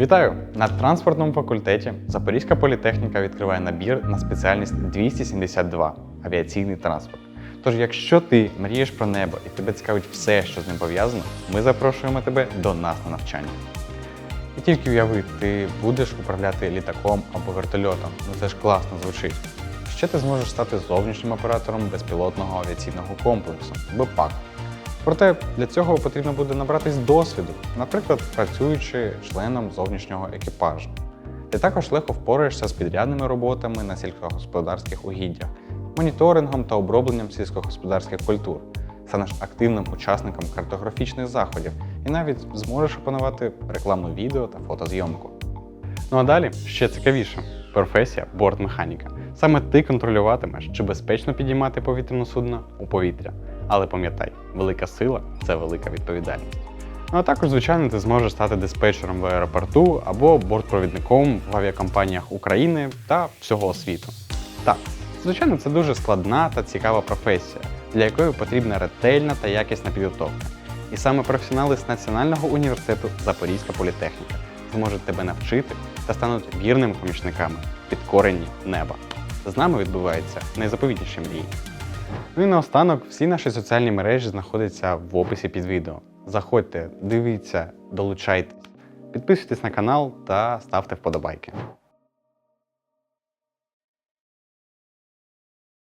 Вітаю! На транспортному факультеті Запорізька політехніка відкриває набір на спеціальність 272 авіаційний транспорт. Тож, якщо ти мрієш про небо і тебе цікавить все, що з ним пов'язано, ми запрошуємо тебе до нас на навчання. І тільки уяви, ти будеш управляти літаком або вертольотом. Ну це ж класно звучить. Ще ти зможеш стати зовнішнім оператором безпілотного авіаційного комплексу БПАК. Проте для цього потрібно буде набратись досвіду, наприклад, працюючи членом зовнішнього екіпажу. Ти також легко впораєшся з підрядними роботами на сільськогосподарських угіддях, моніторингом та обробленням сільськогосподарських культур, станеш активним учасником картографічних заходів і навіть зможеш опанувати рекламну відео та фотозйомку. Ну а далі ще цікавіше професія бортмеханіка. Саме ти контролюватимеш, чи безпечно підіймати повітряне судно у повітря. Але пам'ятай, велика сила це велика відповідальність. Ну а також, звичайно, ти зможеш стати диспетчером в аеропорту або бортпровідником в авіакомпаніях України та всього світу. Так, звичайно, це дуже складна та цікава професія, для якої потрібна ретельна та якісна підготовка. І саме професіонали з Національного університету Запорізька політехніка зможуть тебе навчити та стануть вірними помічниками в підкоренні неба. З нами відбуваються найзаповітніші мрії. Ну і наостанок, всі наші соціальні мережі знаходяться в описі під відео. Заходьте, дивіться, долучайтесь, підписуйтесь на канал та ставте вподобайки.